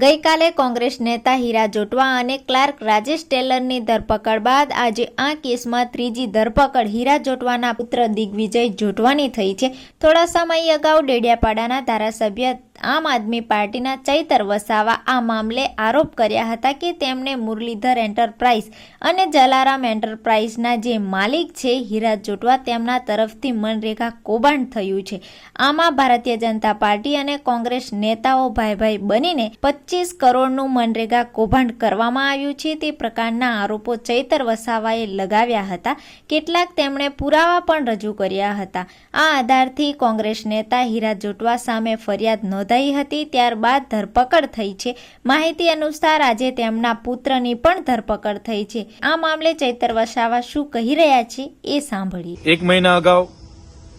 ગઈકાલે કોંગ્રેસ નેતા હીરા જોટવા અને ક્લાર્ક રાજેશ ટેલરની ધરપકડ બાદ આજે આ કેસમાં ત્રીજી ધરપકડ હીરા જોટવાના પુત્ર દિગ્વિજય જોટવાની થઈ છે. થોડા સમય અગાઉ ડેડિયાપાડાના ધારાસભ્ય આમ આદમી પાર્ટીના ચૈતર વસાવા આ મામલે આરોપ કર્યા હતા કે તેમને મુરલીધર એન્ટરપ્રાઇઝ અને જલારામ એન્ટરપ્રાઇઝના જે માલિક છે, હીરા જોટવા, તેમના તરફથી મનરેગા કૌભાંડ થયું છે. આમાં ભારતીય જનતા પાર્ટી અને કોંગ્રેસ નેતાઓ ભાઈ ભાઈ બનીને પચીસ કરોડનું મનરેગા કૌભાંડ કરવામાં આવ્યું છે. તે પ્રકારના આરોપો ચૈતર વસાવાએ લગાવ્યા હતા. કેટલાક તેમણે પુરાવા પણ રજૂ કર્યા હતા. આ આધારથી કોંગ્રેસ નેતા હીરા જોટવા સામે ફરિયાદ નોંધાઈ હતી, ત્યારબાદ ધરપકડ થઈ છે. માહિતી અનુસાર આજે તેમના પુત્રની પણ ધરપકડ થઈ છે. આ મામલે ચૈતર વસાવા શું કહી રહ્યા છે એ સાંભળીએ. એક મહિના અગાઉ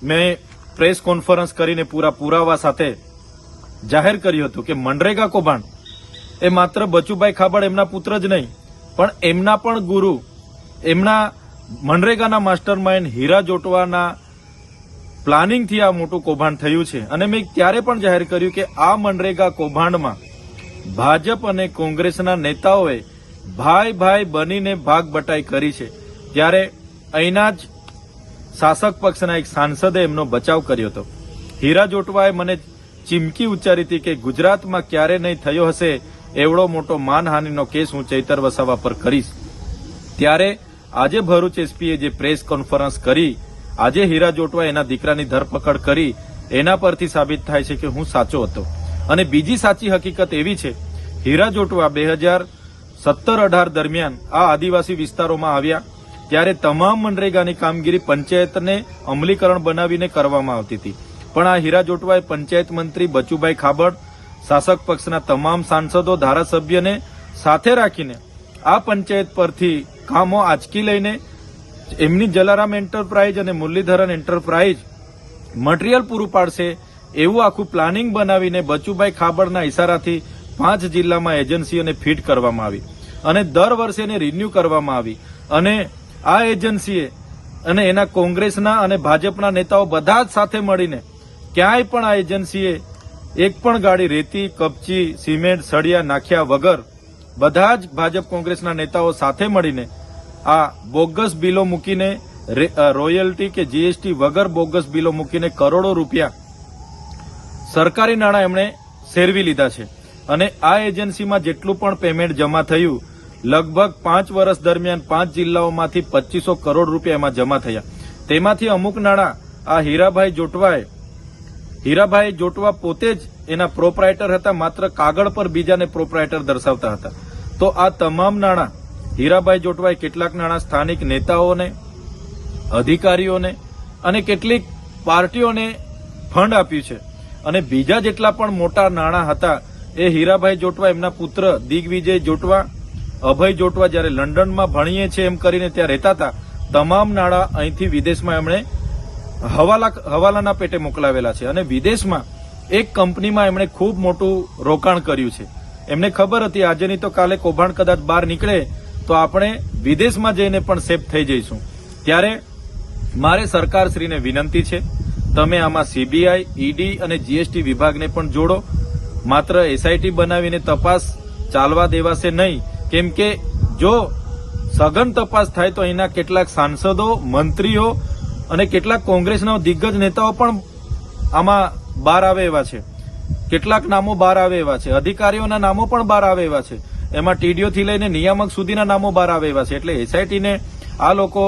મેં પ્રેસ કોન્ફરન્સ કરીને પૂરા પુરાવા સાથે જાહેર કર્યું હતું કે મનરેગા કૌભાંડ એ માત્ર બચુભાઈ ખાબડ એમના પુત્ર જ નહીં, પણ એમના પણ ગુરુ, એમના મનરેગાના માસ્ટર માઇન્ડ હીરા જોટવાના પ્લાનિંગથી આ મોટું કૌભાંડ થયું છે. અને મેં ત્યારે પણ જાહેર કર્યું કે આ મનરેગા કૌભાંડમાં ભાજપ અને કોંગ્રેસના નેતાઓએ ભાઈ ભાઈ બનીને ભાગ બટાઈ કરી છે. ત્યારે અહીંના જ શાસક પક્ષના એક સાંસદે એમનો બચાવ કર્યો હતો. હીરા જોટવાએ મને ચીમકી ઉચ્ચારી હતી કે ગુજરાતમાં ક્યારે નહીં થયો હશે એવડો મોટો માનહાનિનો કેસ હું ચૈતર વસાવા પર કરીશ. ત્યારે આજે ભરૂચ એસપીએ જે પ્રેસ કોન્ફરન્સ કરી આજે હીરા જોટવા એના દીકરાની ધરપકડ કરી એના પરથી સાબિત થાય છે કે હું સાચો હતો. અને બીજી સાચી હકીકત એવી છે, હીરા જોટવા બે હજાર સત્તર અઢાર દરમિયાન આ આદિવાસી વિસ્તારોમાં આવ્યા, ત્યારે તમામ મનરેગાની કામગીરી પંચાયતને અમલીકરણ બનાવીને કરવામાં આવતી હતી. પણ આ હીરા જોટવાએ પંચાયત મંત્રી બચુભાઈ ખાબડ, શાસક પક્ષના તમામ સાંસદો, ધારાસભ્યને સાથે રાખીને આ પંચાયત પરથી કામો આંચકી લઈને એમની જલારામ એન્ટરપ્રાઇઝ અને મુરલીધરન એન્ટરપ્રાઇઝ મટીરિયલ પૂરું પાડશે એવું આખું પ્લાનિંગ બનાવીને બચુભાઈ ખાબડના ઇશારાથી પાંચ જિલ્લામાં એજન્સીઓને ફિટ કરવામાં આવી. અને દર વર્ષે એને રિન્યુ કરવામાં આવી. અને આ એજન્સીએ અને એના કોંગ્રેસના અને ભાજપના નેતાઓ બધા જ સાથે મળીને ક્યાંય પણ આ એજન્સીએ એક પણ ગાડી રેતી, કપચી, સિમેન્ટ, સળિયા નાખ્યા વગર બધા જ ભાજપ કોંગ્રેસના નેતાઓ સાથે મળીને આ બોગસ બિલો મૂકીને રોયલ્ટી કે જીએસટી વગર બોગસ બિલો મૂકીને કરોડો રૂપિયા સરકારી નાણાં એમણે શેરવી લીધા છે. અને આ એજન્સીમાં જેટલું પણ પેમેન્ટ જમા થયું, લગભગ પાંચ વર્ષ દરમિયાન પાંચ જિલ્લાઓમાંથી પચીસો કરોડ રૂપિયા એમાં જમા થયા. તેમાંથી અમુક નાણાં આ હીરાભાઈ જોટવાએ હીરાભાઈ જોટવા પોતે જ એના પ્રોપરાઇટર હતા, માત્ર કાગળ પર બીજાને પ્રોપરાઇટર દર્શાવતા હતા. તો આ તમામ નાણાં હીરાભાઈ જોટવાએ કેટલાક નાણાં સ્થાનિક નેતાઓને, અધિકારીઓને અને કેટલીક પાર્ટીઓને ફંડ આપ્યું છે. અને બીજા જેટલા પણ મોટા નાણાં હતા, એ હીરાભાઈ જોટવા એમના પુત્ર દિગ્વિજય જોટવા, અભય જોટવા જ્યારે લંડનમાં ભણીએ છીએ એમ કરીને ત્યાં રહેતા હતા, તમામ નાણાં અહીંથી વિદેશમાં એમણે હવાલા, હવાલાના પેટે મોકલાવેલા છે. અને વિદેશમાં એક કંપનીમાં એમણે ખૂબ મોટું રોકાણ કર્યું છે. એમને ખબર હતી આજે નહીં તો કાલે કૌભાંડ કદાચ બહાર નીકળે તો આપણે વિદેશમાં જઈને પણ સેફ થઈ જઈશું. ત્યારે મારે સરકારશ્રીને વિનંતી છે, તમે આમાં સીબીઆઈ ઈડી અને જીએસટી વિભાગને પણ જોડો. માત્ર એસઆઈટી બનાવીને તપાસ ચાલવા દેવાશે નહીં. કેમ કે જો સઘન તપાસ થાય તો અહીંના કેટલાક સાંસદો, મંત્રીઓ અને કેટલાક કોંગ્રેસના દિગ્ગજ નેતાઓ પણ આમાં બહાર આવે એવા છે. કેટલાક નામો બહાર આવે એવા છે. અધિકારીઓના નામો પણ બહાર આવે એવા છે. એમાં ટીડીઓથી લઈને નિયામક સુધીના નામો બહાર આવે એવા છે. એટલે એસઆઈટીને આ લોકો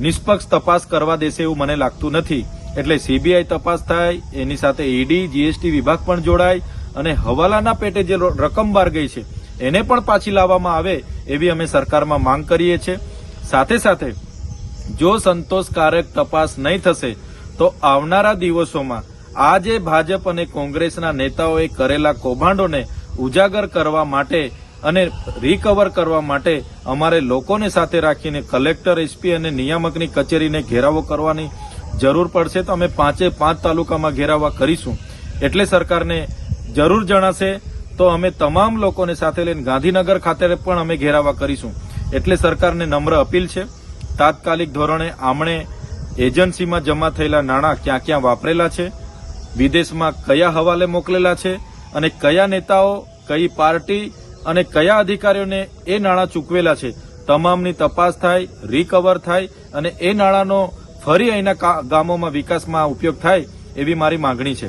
નિષ્પક્ષ તપાસ કરવા દેશે એવું મને લાગતું નથી. એટલે સીબીઆઈ તપાસ થાય, એની સાથે ઈડી, જીએસટી વિભાગ પણ જોડાય અને હવાલાના પેટે જે રકમ બહાર ગઈ છે, એને પણ પાછી લાવવામાં આવે એવી અમે સરકારમાં માંગ કરીએ છીએ. સાથે સાથે, જો સંતોષકારક તપાસ નહીં થશે, તો આવનારા દિવસોમાં આ જે ભાજપ અને કોંગ્રેસના નેતાઓએ કરેલા કૌભાંડોને ઉજાગર કરવા માટે અને રિકવર કરવા માટે અમારે લોકોને સાથે રાખીને કલેક્ટર એસપી અને નિયામકની કચેરીને ઘેરાવો કરવાની જરૂર પડશે. તો અમે પાંચે પાંચ તાલુકામાં ઘેરાવા કરીશું. એટલે સરકારને જરૂર જણાશે તો અમે તમામ લોકોને સાથે લઈને ગાંધીનગર ખાતે પણ અમે ઘેરાવા કરીશું. એટલે સરકારને નમ્ર અપીલ છે. તાત્કાલિક ધોરણે આમણે એજન્સીમાં જમા થયેલા નાણાં ક્યાં ક્યાં વાપરેલા છે, વિદેશમાં કયા હવાલે મોકલેલા છે અને કયા નેતાઓ, કઈ પાર્ટી અને કયા અધિકારીઓને એ નાણાં ચૂકવેલા છે, તમામની તપાસ થાય રિકવર થાય અને એ નાણાંનો ફરી અહીંના ગામોમાં વિકાસમાં ઉપયોગ થાય એવી મારી માંગણી છે.